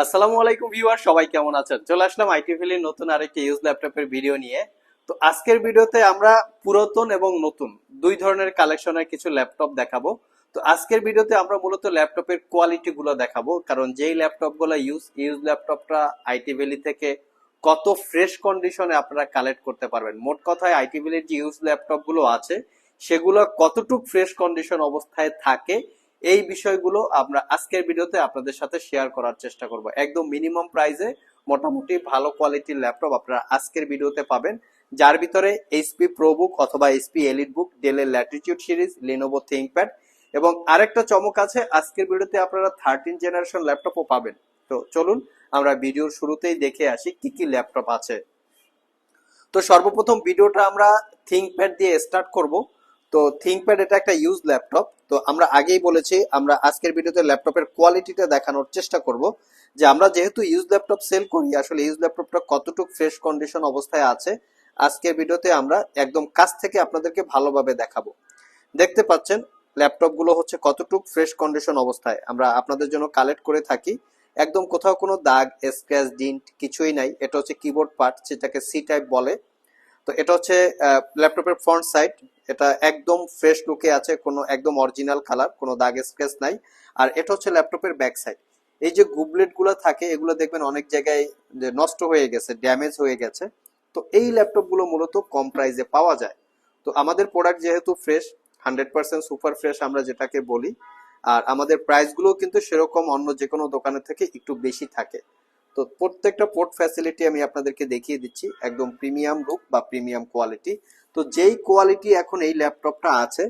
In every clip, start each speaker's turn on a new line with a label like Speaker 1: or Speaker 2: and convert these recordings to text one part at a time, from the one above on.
Speaker 1: আসসালামু আলাইকুম ভিউয়ার, সবাই কেমন আছেন? চলে আসলাম আইটি ভ্যালির নতুন আরেকটি ইউজ ল্যাপটপের ভিডিও নিয়ে। তো আজকের ভিডিওতে আমরা পুরাতন এবং নতুন দুই ধরনের কালেকশনের কিছু ল্যাপটপ দেখাবো। তো আজকের ভিডিওতে আমরা মূলত ল্যাপটপের কোয়ালিটি গুলো দেখাবো, কারণ যেই ল্যাপটপগুলো ইউজ ইউজ ল্যাপটপটা আইটি ভ্যালি থেকে কত ফ্রেশ কন্ডিশনে আপনারা কালেক্ট করতে পারবেন। মোট কথায় আইটি ভ্যালির যে ইউজ ল্যাপটপগুলো আছে, সেগুলো কতটুক ফ্রেশ কন্ডিশন অবস্থায় থাকে এই বিষয়গুলো আমরা আজকের ভিডিওতে আপনাদের সাথে শেয়ার করার চেষ্টা করব। একদম মিনিমাম প্রাইসে মোটামুটি ভালো কোয়ালিটির ল্যাপটপ আপনারা আজকের ভিডিওতে পাবেন। যার ভিতরে এইচপি প্রোবুক অথবা এইচপি এলিট বুক ডেলের ল্যাটিটিউড সিরিজ লিনোভো থিঙ্কপ্যাড এবং আরেকটা চমক আছে, আজকের ভিডিওতে আপনারা থার্টিন জেনারেশন ল্যাপটপও পাবেন। তো চলুন আমরা ভিডিওর শুরুতেই দেখে আসি কি কি ল্যাপটপ আছে। তো সর্বপ্রথম ভিডিওটা আমরা থিঙ্কপ্যাড দিয়ে স্টার্ট করব। তো থিঙ্কপ্যাড এটা একটা ইউজ ল্যাপটপ তো আমরা আগেই বলেছি, আমরা আজকের ভিডিওতে ল্যাপটপের কোয়ালিটিটা দেখানোর চেষ্টা করব যে আমরা যেহেতু ইউজ ল্যাপটপ সেল করি, আসলে ইউজ ল্যাপটপটা কতটুকু ফ্রেশ কন্ডিশন অবস্থায় আছে, আজকের ভিডিওতে আমরা একদম কাছ থেকে আপনাদেরকে ভালোভাবে দেখাবো। দেখতে পাচ্ছেন ল্যাপটপগুলো হচ্ছে কতটুকু ফ্রেশ কন্ডিশন অবস্থায়। আমরা আপনাদের জন্য কালেক্ট করে থাকি। একদম কোথাও কোনো দাগ স্ক্র্যাচ ডিন্ট কিছুই নাই। এটা হচ্ছে কিবোর্ড পার্ট যেটাকে সি টাইপ বলে। তো এটা হচ্ছে ল্যাপটপের ফ্রন্ট সাইড এটা একদম ফ্রেশ লুকে আছে, কোনো একদম অরিজিনাল কালার কোনো দাগ স্ক্র্যাচ নাই। আর এটা হচ্ছে ল্যাপটপের ব্যাক সাইড এই যে গুবলেটগুলো থাকে, এগুলো দেখবেন অনেক জায়গায় যে নষ্ট হয়ে গেছে ড্যামেজ হয়ে গেছে। তো এই ল্যাপটপগুলো মূলত কম প্রাইসে পাওয়া যায়। তো আমাদের প্রোডাক্ট যেহেতু fresh hundred percent super fresh আমরা যেটাকে বলি, আর আমাদের প্রাইসগুলো কিন্তু সেরকম অন্য যে কোনো দোকানের থেকে একটু বেশি থাকে। তো প্রত্যেকটা পোর্ট ফ্যাসিলিটি আমি আপনাদেরকে দেখিয়ে দিচ্ছি, একদম প্রিমিয়াম লুক বা প্রিমিয়াম কোয়ালিটি তো যেই কোয়ালিটি এখন এই ল্যাপটপটা আছে,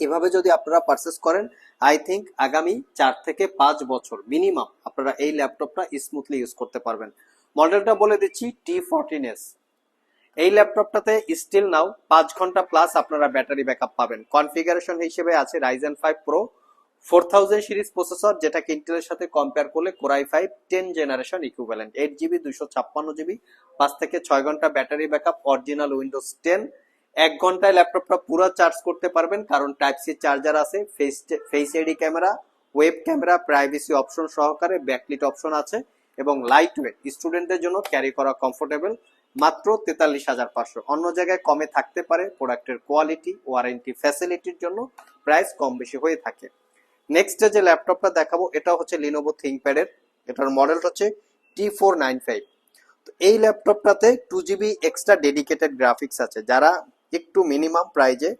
Speaker 1: এভাবে যদি আপনারা পারচেস করেন আই থিঙ্ক আগামী চার থেকে পাঁচ বছর মিনিমাম আপনারা এই ল্যাপটপটা স্মুথলি ইউজ করতে পারবেন। মডেলটা বলে দিচ্ছি টি ফোরটিন এস এই ল্যাপটপটাতে স্টিল নাও পাঁচ ঘণ্টা প্লাস আপনারা ব্যাটারি ব্যাকআপ পাবেন। কনফিগারেশন হিসেবে আছে Ryzen five Pro four thousand series processor, যেটাকে ইন্টেলের সাথে কম্পেয়ার করলে Core i five ten generation equivalent eight GB দুইশো ছাপ্পান্ন জিবি পাঁচ থেকে ছয় ঘণ্টা battery backup original Windows ten এক ঘন্টায় ল্যাপটপটা পুরো চার্জ করতে পারবেন, কারণ টাইপ সি চার্জার আছে ফেস ফেস এডি camera web camera privacy option সহকারে ব্যাকলিট অপশন আছে, এবং লাইট ওয়েট স্টুডেন্টদের জন্য ক্যারি করা কমফোর্টেবল মাত্র তেতাল্লিশ হাজার পাঁচশো। অন্য জায়গায় কমে থাকতে পারে প্রোডাক্টের কোয়ালিটি ওয়ারেন্টি ফ্যাসিলিটির জন্য প্রাইস কম বেশি হয়ে থাকে। নেক্সট যে ল্যাপটপটা দেখাবো, এটা হচ্ছে লিনোভো থিঙ্কপ্যাডের এটার মডেল হচ্ছে টি ফোর নাইন ফাইভ তো এই ল্যাপটপটাতে two GB extra dedicated graphics আছে। যারা একটু মিনিমাম প্রাইজে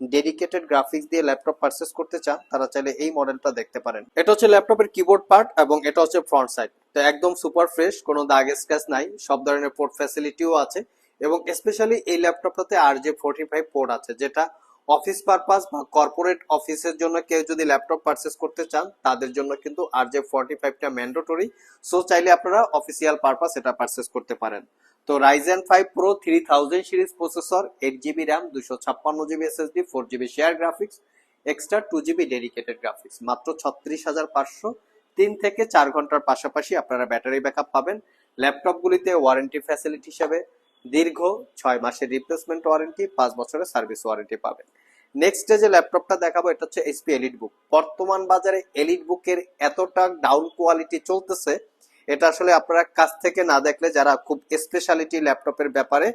Speaker 1: ডেডিকেটেড গ্রাফিক্স দিয়ে ল্যাপটপ পারচেস করতে চান, তারা চাইলে এই মডেলটা দেখতে পারেন। এটা হচ্ছে ল্যাপটপের কিবোর্ড পার্ট এবং এটা হচ্ছে ফ্রন্ট সাইড তো একদম সুপার ফ্রেশ কোনো দাগ স্ক্র্যাচ নাই, সব ধরনের পোর্ট ফ্যাসিলিটিও আছে। এবং স্পেশালি এই ল্যাপটপটাতে আর যে ফোর্টি ফাইভ পোর্ট আছে, যেটা অফিস পারপাস বা কর্পোরেট অফিসের জন্য কেউ যদি ল্যাপটপ পারচেস করতে চান, তাদের জন্য কিন্তু আর যে ফোর্টি ফাইভটা ম্যান্ডেটরি সো চাইলে আপনারা অফিসিয়াল পারপাস এটা পারচেস করতে পারেন। তো Ryzen five pro three thousand series processor eight GB RAM দুশো ছাপ্পান্ন GB SSD four GB share graphics extra two GB dedicated graphics মাত্র ছত্রিশ হাজার পাঁচশো। তিন থেকে চার ঘণ্টার পাশাপাশি আপনারা ব্যাটারি ব্যাকআপ পাবেন। ল্যাপটপগুলিতে ওয়ারেন্টি ফ্যাসিলিটি হিসেবে দীর্ঘ ছয় মাসের রিপ্লেসমেন্ট ওয়ারেন্টি পাঁচ বছরের সার্ভিস ওয়ারেন্টি পাবেন। নেক্সট যে ল্যাপটপটা দেখাবো, এটা হচ্ছে এইচপি এলিট বুক বর্তমান বাজারে এলিট বুকের এতটা ডাউন কোয়ালিটি চলতেছে, এটা আসলে আপনারা কাছ থেকে না দেখলে যারা খুব স্পেশালিটি ল্যাপটপের ব্যাপারে,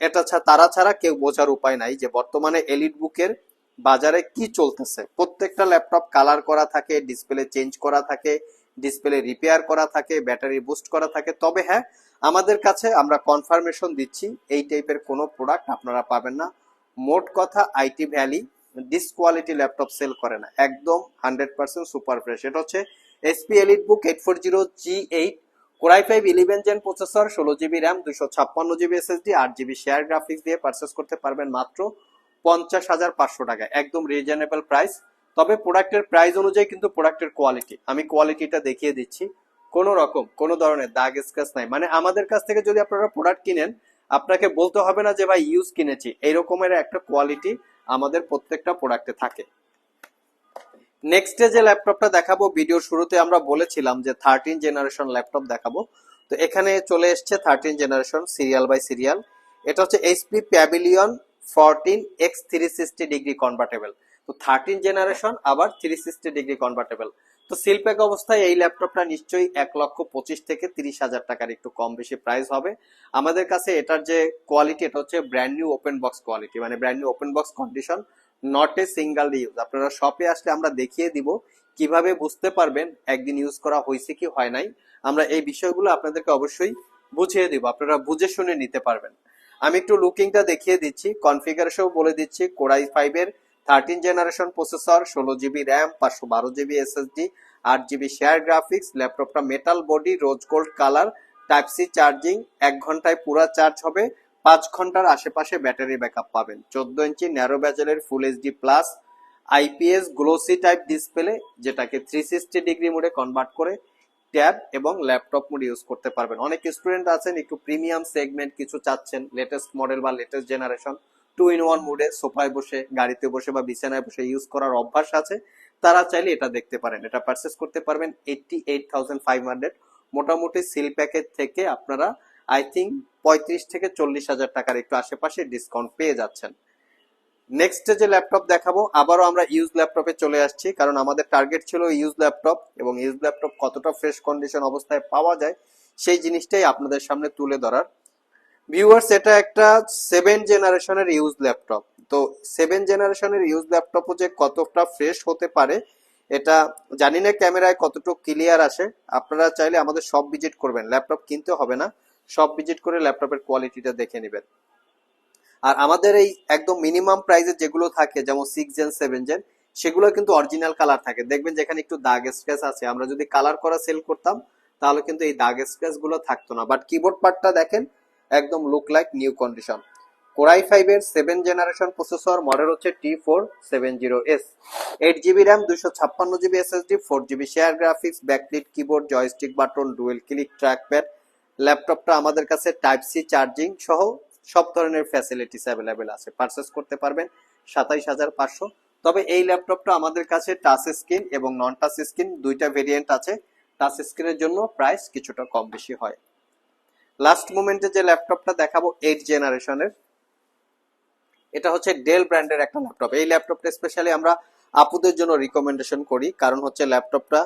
Speaker 1: এটা তারা ছাড়া কেউ বোঝার উপায় নাই যে বর্তমানে এলিট বুকের বাজারে কি চলতেছে। প্রত্যেকটা ল্যাপটপ কালার করা থাকে ডিসপ্লে চেঞ্জ করা থাকে ডিসপ্লে রিপেয়ার করা থাকে ব্যাটারি বুস্ট করা থাকে। তবে হ্যাঁ আমাদের কাছে আমরা কনফার্মেশন দিচ্ছি, এই টাইপের কোনো প্রোডাক্ট আপনারা পাবেন না। মোট কথা, আইটি ভ্যালি ডিসকোয়ালিটি ল্যাপটপ সেল করে না। একদম হান্ড্রেড পার্সেন্ট সুপার ফ্রেশ এটা হচ্ছে HP EliteBook eight four zero G eight core i five eleven gen processor ষোলো জিবি র্যাম দুশো ছাপ্পান্ন জিবি এসএসডি আট জিবি শেয়ার গ্রাফিক্স দিয়ে পারচেস করতে পারবেন মাত্র পঞ্চাশ হাজার পাঁচশো টাকা একদম রিজনেবল প্রাইস তবে প্রোডাক্টের প্রাইস অনুযায়ী কিন্তু প্রোডাক্টের কোয়ালিটি। আমি কোয়ালিটিটা দেখিয়ে দিচ্ছি। কোনো রকম, কোনো ধরনের দাগ স্ক্র্যাচ নাই। মানে আমাদের কাছ থেকে যদি আপনারা প্রোডাক্ট কিনেন, আপনাকে বলতে হবে না যে, ভাই, ইউজ কিনেছি। এই রকমের একটা কোয়ালিটি আমাদের প্রত্যেকটা প্রোডাক্টে থাকে। নেক্সট যে ল্যাপটপটা দেখাবো, ভিডিওর শুরুতে আমরা বলেছিলাম যে থার্টিন জেনারেশন ল্যাপটপ দেখাবো। তো এখানে চলে এসছে thirteen generation serial by serial এটা হচ্ছে HP Pavilion fourteen X three sixty degree convertible তো থার্টিন জেনারেশন আবার থ্রি সিক্সটি ডিগ্রি কনভার্টেবল তো সিল প্যাক অবস্থায় এই ল্যাপটপটা নিশ্চয়ই এক লক্ষ পঁচিশ থেকে তিরিশ হাজার টাকার একটু কম বেশি প্রাইস হবে। আমাদের কাছে এটার যে কোয়ালিটি এটা হচ্ছে brand new open box quality মানে brand new open box condition not a single use আপনারা শপে আসলে আমরা দেখিয়ে দিব কীভাবে বুঝতে পারবেন একদিন ইউজ করা হয়েছে কি হয় নাই। আমরা এই বিষয়গুলো আপনাদেরকে অবশ্যই বুঝিয়ে দিব, আপনারা বুঝে শুনে নিতে পারবেন। আমি একটু লুকিংটা দেখিয়ে দিচ্ছি কনফিগারেশন বলে দিচ্ছি কোরাই ফাইভ এর থার্টিন জেনারেশন প্রসেসর ষোলো জিবি র্যাম পাঁচশো বারো জিবি এসএসডি আট জিবি শেয়ার গ্রাফিক্স ল্যাপটপটা metal body rose gold colour type C charging এক ঘন্টায় পুরো চার্জ হবে, পাঁচ ঘণ্টার আশেপাশে ব্যাটারি ব্যাকআপ পাবেন। চোদ্দ ইঞ্চি narrow ব্যাজেলের full HD plus IPS glossy type display যেটাকে থ্রি সিক্সটি ডিগ্রি মোডে কনভার্ট করে ট্যাব এবং ল্যাপটপ মোড ইউজ করতে পারবেন। অনেক স্টুডেন্ট আছেন, একটু প্রিমিয়াম সেগমেন্ট কিছু চাচ্ছেন লেটেস্ট মডেল বা latest generation two in one মোডে সোফায় বসে, গাড়িতে বসে বা বিছানায় বসে ইউজ করার অভ্যাস আছে, তারা চাইলে এটা দেখতে পারেন। এটা পারচেস করতে পারবেন eighty eight thousand five hundred মোটামুটি সিল প্যাকেজ থেকে আপনারা আই থিঙ্ক পঁয়ত্রিশ থেকে চল্লিশ হাজার টাকার একটু আশেপাশে ডিসকাউন্ট পেয়ে যাচ্ছেন। নেক্সট যে ল্যাপটপ দেখাবো, আবারও আমরা ইউজ ল্যাপটপে চলে আসছি, কারণ আমাদের টার্গেট ছিল ইউজ ল্যাপটপ এবং ইউজ ল্যাপটপ কতটা ফ্রেশ কন্ডিশন অবস্থায় পাওয়া যায়, সেই জিনিসটাই আপনাদের সামনে তুলে ধরার ভিউয়ার্স এটা একটা সেভেন জেনারেশনের ইউজ ল্যাপটপ তো সেভেন জেনারেশনের ইউজ ল্যাপটপও যে কতটা ফ্রেশ হতে পারে, এটা জানি না ক্যামেরায় কতটুকু ক্লিয়ার আসে আপনারা চাইলে আমাদের সব ভিজিট করবেন। ল্যাপটপ কিনতে হবে না। সব ভিজিট করে ল্যাপটপের কোয়ালিটিটা দেখে নেবেন। আর আমাদের এই একদম মিনিমাম প্রাইসে যেগুলো থাকে, যেমন সিক্স জেন সেভেন জেন সেগুলো কিন্তু অরিজিনাল কালার থাকে। দেখবেন যেখানে একটু দাগ স্ক্র্যাচ আছে। আমরা যদি কালার করা সেল করতাম, তাহলে কিন্তু এই দাগ স্ক্র্যাচগুলো থাকতো না। বাট কিবোর্ড পার্টটা দেখেন একদম look like new condition core i five এর সেভেন জেনারেশন প্রসেসর মডেল হচ্ছে T four seven zero S eight GB RAM দুশো ছাপ্পান্ন GB SSD four GB share graphics backlit keyboard joystick button dual click trackpad ল্যাপটপটা আমাদের কাছে type C charging সহ সব ধরনের ফ্যাসিলিটিস অ্যাভেলেবেল আছে। পারচেস করতে পারবেন সাতাইশ হাজার পাঁচশো। তবে এই ল্যাপটপটা আমাদের কাছে টাচ স্ক্রিন এবং নন টাচ স্ক্রিন দুইটা ভেরিয়েন্ট আছে। টাচ স্ক্রিনের জন্য প্রাইস কিছুটা কম বেশি হয়। লাস্ট মোমেন্টে যে ল্যাপটপটা দেখাবো এইট জেনারেশনের এটা হচ্ছে ডেল ব্র্যান্ডের একটা ল্যাপটপ এই ল্যাপটপটা স্পেশালি আমরা আপুদের জন্য রিকমেন্ডেশন করি, কারণ হচ্ছে ল্যাপটপটা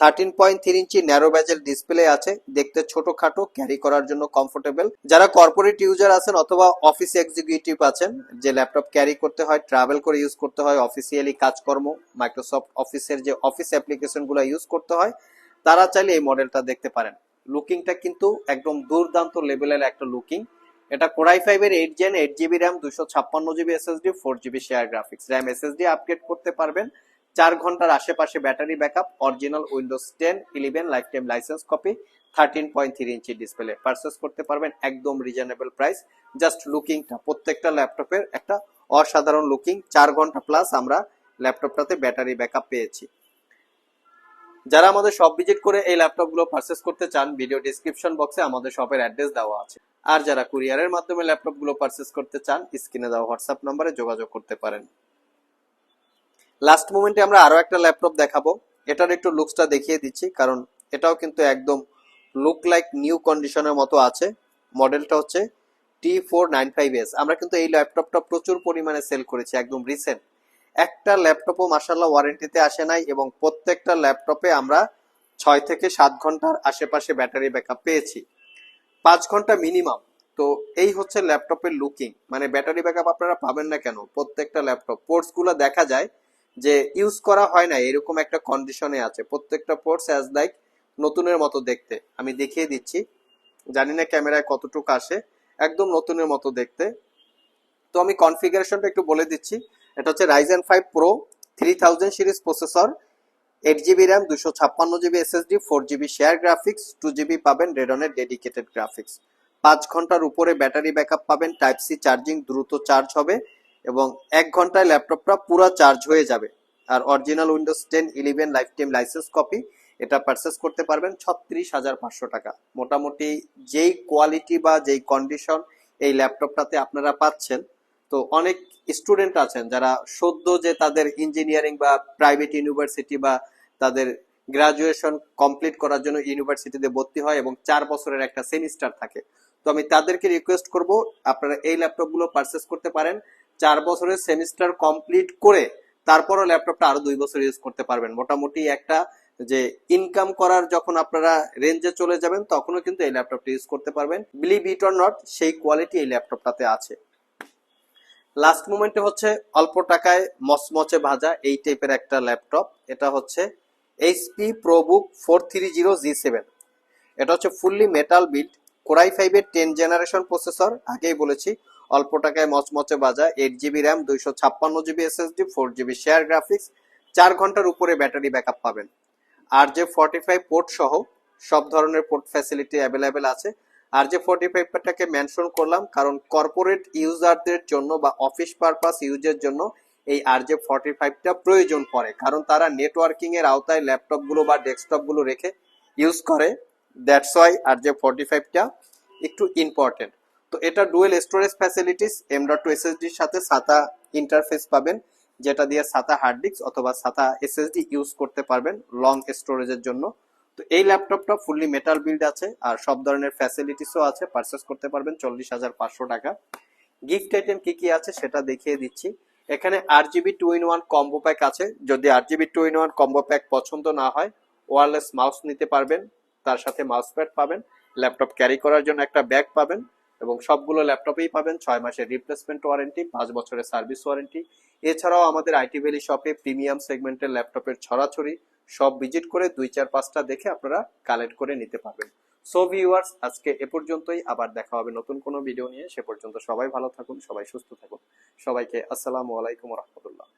Speaker 1: thirteen point three inch narrow bezel display আছে, দেখতে ছোটখাটো ক্যারি করার জন্য কমফোর্টেবল যারা কর্পোরেট ইউজার আছেন অথবা অফিস এক্সিকিউটিভ আছেন, যে ল্যাপটপ ক্যারি করতে হয় ট্রাভেল করে ইউজ করতে হয় অফিসিয়ালি কাজকর্ম মাইক্রোসফট অফিসের যে অফিস অ্যাপ্লিকেশনগুলো ইউজ করতে হয়, তারা চাইলে এই মডেলটা দেখতে পারেন। লুকিংটা কিন্তু একদম দুর্দান্ত লেভেলের একটা লুকিং। এটা কোরাই ফাইভ এর eight gen eight GB RAM দুশো ছাপ্পান্ন GB SSD four GB share graphics RAM SSD upgrade করতে পারবেন। চার ঘণ্টার আশেপাশে battery backup original Windows ten eleven lifetime license copy thirteen point three inch display purchase করতে পারবেন একদম রিজনেবল প্রাইস জাস্ট লুকিংটা, প্রত্যেকটা ল্যাপটপের একটা অসাধারণ লুকিং। চার ঘণ্টা প্লাস আমরা ল্যাপটপটাতে ব্যাটারি ব্যাকআপ পেয়েছি। যারা আমাদের শপ ভিজিট করে এই ল্যাপটপগুলো পারচেস করতে চান ভিডিও ডিসক্রিপশন বক্সে আমাদের শপের অ্যাড্রেস দেওয়া আছে। আর যারা কুরিয়ারের মাধ্যমে ল্যাপটপগুলো পারচেস করতে চান স্ক্রিনে দেওয়া হোয়াটসঅ্যাপ নম্বরে যোগাযোগ করতে পারেন। লাস্ট মোমেন্টে আমরা আরও একটা ল্যাপটপ দেখাবো। এটার একটু লুকসটা দেখিয়ে দিচ্ছি, কারণ এটাও কিন্তু একদম লুক লাইক নিউ কন্ডিশনের মতো আছে। মডেলটা হচ্ছে T four nine five S আমরা কিন্তু এই ল্যাপটপটা প্রচুর পরিমাণে সেল করেছি, একদম রিসেন্ট একটা ল্যাপটপও মাসাল্লাহ ওয়ারেন্টিতে আসে নাই এবং প্রত্যেকটা ল্যাপটপে আমরা ছয় থেকে সাত ঘণ্টার আশেপাশে ব্যাটারি ব্যাকআপ পেয়েছি। পাঁচ ঘণ্টা মিনিমাম তো এই হচ্ছে ল্যাপটপের লুকিং মানে ব্যাটারি ব্যাকআপ আপনারা পাবেন না কেন? প্রত্যেকটা ল্যাপটপ। পোর্টসগুলো দেখা যায় যে ইউজ করা হয় না, এরকম একটা কন্ডিশনে আছে। প্রত্যেকটা পোর্টস অ্যাজ লাইক নতুনের মতো দেখতে। আমি দেখিয়ে দিচ্ছি। জানি না ক্যামেরায় কতটুকু আসে। একদম নতুনের মতো দেখতে। তো আমি কনফিগারেশনটা একটু বলে দিচ্ছি। এটা হচ্ছে Ryzen five pro three thousand series processor eight GB RAM দুশো ছাপ্পান্ন GB SSD four GB share graphics two GB পাবেন রেডনের ডেডিকেটেড গ্রাফিক্স পাঁচ ঘণ্টার উপরে ব্যাটারি ব্যাকআপ পাবেন টাইপ সি চার্জিং দ্রুত চার্জ হবে এবং এক ঘন্টায় ল্যাপটপটা পুরো চার্জ হয়ে যাবে। আর original Windows ten eleven lifetime license copy এটা পারচেস করতে পারবেন ছত্রিশ হাজার পাঁচশো টাকা। মোটামুটি যেই কোয়ালিটি বা যেই কন্ডিশন এই ল্যাপটপটাতে আপনারা পাচ্ছেন তো অনেক স্টুডেন্ট আছেন যারা সদ্য যে তাদের ইঞ্জিনিয়ারিং বা প্রাইভেট ইউনিভার্সিটি বা তাদের গ্রাজুয়েশন কমপ্লিট করার জন্য ইউনিভার্সিটিতে ভর্তি হয় এবং চার বছরের একটা সেমিস্টার থাকে। তো আমি তাদেরকে রিকোয়েস্ট করব, আপনারা এই ল্যাপটপগুলো পারচেস করতে পারেন, চার বছরের সেমিস্টার কমপ্লিট করে তারপরও ল্যাপটপটা আরও দুই বছর ইউজ করতে পারবেন। মোটামুটি একটা যে ইনকাম করার যখন আপনারা রেঞ্জে চলে যাবেন, তখনও কিন্তু এই ল্যাপটপটা ইউজ করতে পারবেন। বিলিভ ইট অর নট সেই কোয়ালিটি এই ল্যাপটপটাতে আছে। লাস্ট মোমেন্টে হচ্ছে অল্প টাকায় মচমচে ভাজা এই টাইপের একটা ল্যাপটপ এটা হচ্ছে HP ProBook four three zero G seven এটা হচ্ছে fully metal build core i ফাইভের টেন জেনারেশন প্রসেসর আগেই বলেছি, অল্প টাকায় মচমচে বাজা এইট জিবি র্যাম দুইশো ছাপ্পান্ন GB SSD four GB share graphics চার ঘণ্টার উপরে ব্যাটারি ব্যাকআপ পাবেন। আর যে ফর্টি ফাইভ পোর্ট সহ সব ধরনের পোর্ট ফ্যাসিলিটি অ্যাভেলেবেল আছে আর যে ফর্টি ফাইভটাকে মেনশন করলাম, কারণ কর্পোরেট ইউজারদের জন্য বা অফিস পারপাস ইউজের জন্য এই আর যে ফর্টি ফাইভটা প্রয়োজন পড়ে। কারণ তারা নেটওয়ার্কিং এর আওতায় ল্যাপটপগুলো বা ডেস্কটপগুলো রেখে ইউজ করে। দ্যাটস ওয়াই আর যে ফর্টি ফাইভটা একটু ইম্পর্টেন্ট তো এটা dual storage facilities M dot two এসএসডির সাথে সাতা ইন্টারফেস পাবেন, যেটা দিয়ে সাতা হার্ড ডিস্ক অথবা সাতা এসএসডি ইউজ করতে পারবেন লং স্টোরেজের জন্য। তো এই ল্যাপটপটা ফুললি মেটাল বিল্ড আছে, আর সব ধরনের ফ্যাসিলিটিসও আছে পারচেস করতে পারবেন চল্লিশ হাজার পাঁচশো টাকা। গিফট আইটেম কি কি আছে সেটা দেখিয়ে দিচ্ছি। এখানে আর GB two in one combo pack আছে, যদি আট GB two in one combo pack পছন্দ না হয় ওয়ারলেস মাউস নিতে পারবেন, তার সাথে মাউস প্যাড পাবেন ল্যাপটপ ক্যারি করার জন্য একটা ব্যাগ পাবেন। এবং সবগুলো ল্যাপটপেই পাবেন ছয় মাসের রিপ্লেসমেন্ট ওয়ারেন্টি পাঁচ বছরের সার্ভিস ওয়ারেন্টি এছাড়াও আমাদের আইটি ভ্যালি শপে প্রিমিয়াম সেগমেন্টের ল্যাপটপের ছড়াছড়ি, সব ভিজিট করে দুই চার পাঁচটা দেখে আপনারা কালেক্ট করে নিতে পারবেন। সো ভিউয়ার্স আজকে এ পর্যন্তই। আবার দেখা হবে নতুন কোনো ভিডিও নিয়ে। সে পর্যন্ত সবাই ভালো থাকুন, সবাই সুস্থ থাকুন। সবাইকে আসসালামু আলাইকুম রহমতুল্লাহ।